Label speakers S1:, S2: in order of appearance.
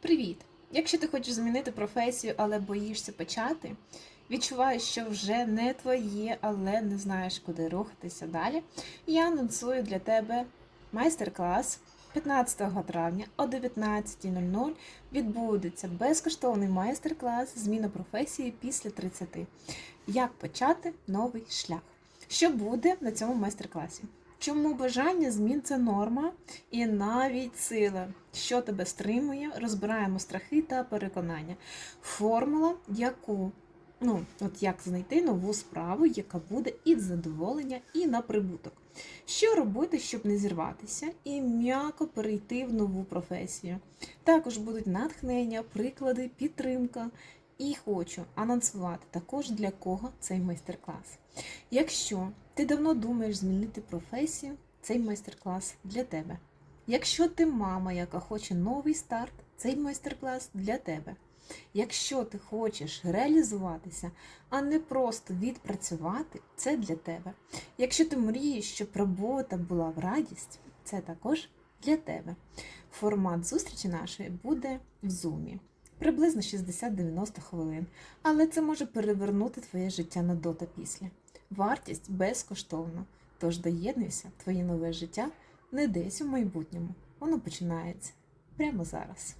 S1: Привіт! Якщо ти хочеш змінити професію, але боїшся почати, відчуваєш, що вже не твоє, але не знаєш, куди рухатися далі, я анонсую для тебе майстер-клас 15 травня о 19.00 відбудеться безкоштовний майстер-клас зміна професії після 30. Як почати новий шлях? Що буде на цьому майстер-класі? Чому бажання змін це норма і навіть сила, що тебе стримує, розбираємо страхи та переконання. Формула, яку ну, от як знайти нову справу, яка буде і в задоволення, і на прибуток. Що робити, щоб не зірватися і м'яко перейти в нову професію? Також будуть натхнення, приклади, підтримка. І хочу анонсувати також для кого цей майстер-клас. Якщо ти давно думаєш змінити професію, цей майстер-клас для тебе. Якщо ти мама, яка хоче новий старт, цей майстер-клас для тебе. Якщо ти хочеш реалізуватися, а не просто відпрацювати, це для тебе. Якщо ти мрієш, щоб робота була в радість, це також для тебе. Формат зустрічі нашої буде в зумі. Приблизно 60-90 хвилин, але це може перевернути твоє життя на до та після. Вартість безкоштовна, тож доєднуйся, твоє нове життя не десь у майбутньому. Воно починається прямо зараз.